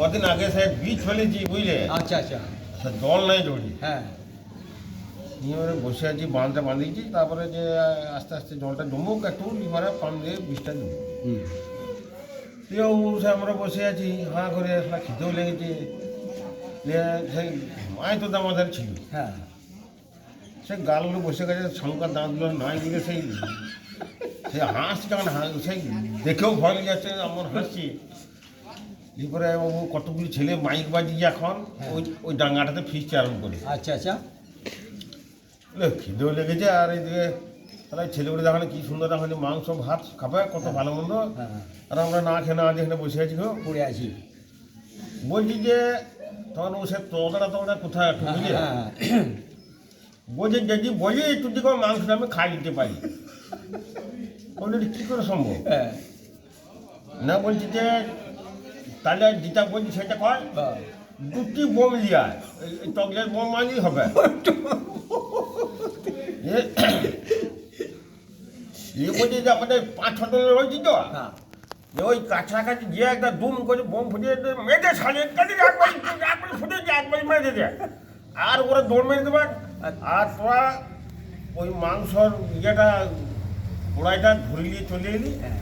কদিন আগে সে বীজ ফেলেছি বুঝলে? আচ্ছা আচ্ছা। সে জল নাই জড়ি হ্যাঁ। নিয়ে বসে আছি বাঁধটা বাঁধিয়েছি তারপরে যে আস্তে আস্তে জলটা জমুক একটু এবারে পাম্প দিয়ে বীজটা দেবো দিয়ে ও সে আমরা বসে আছি হাঁ করে আসলে খিদেও লেগেছে। সেই মাই তো আমাদের ছিল। হ্যাঁ। সে গালগুলো বসে গেছে শঙ্কর দাঁতগুলো নাই বলে সেই সেই হাসি যখন হাস সেই দেখেও ভয় যাচ্ছে আমার হাসছি এরপরে ও কতগুলি ছেলে মাইক বাজিয়ে এখন ওই ওই ডাঙ্গাটাতে ফিসতে আরম্ভ করে। আচ্ছা আচ্ছা। খিদেও লেগেছে আর এইদিকে তাহলে ছেলেগুলো দেখালে কি সুন্দর দেখালে মাংস ভাত খাবে কত ভালো মন্দ। হ্যাঁ আর আমরা না খেয়ে না আজ এখানে বসে আছি গো। পড়ে আছি। বলছি যে তখন ও সে তদরা তদরা কোথায় হ্যাঁ বলছে যদি বলি একটু দিকে মাংসটা আমি খাই দিতে পারি। বললি কী করে সম্ভব? হ্যাঁ। না বলছি যে তাহলে যেটা বলছি সেটা কয়। দুটি বোম লিয়া চকলেট বোম মানলেই হবে। এ- এ যে আমাদের পাঁচ ছ জনের হয়েছি তো। হ্যাঁ। ওই কাছাকাছি যে একটা দুম করে বোম ফুটিয়ে দিয়ে মেয়েদের কালি একবার একবার ফুটেছে একবার মেরে দিতে আর ওরা দৌড় মেরে দেবে। আর তোরা ওই মাংসর ইয়েটা কড়াইটা ধরে চলে এলি হ্যাঁ।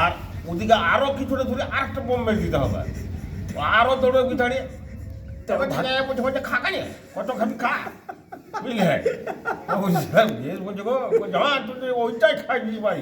আর ওদিকে আরও কিছুটা ধরে আর একটা বোম মেরে দিতে হবে আরও দৌড়ে ভিতরে তবে ছেলে বলছে বলছে খা কানে কত খাবি খা বুঝলে ও বলছে, "স্যার, বেশ বলছে গো বলছে, হ্যাঁ তুই তো ওইটাই খাই দিতে পারি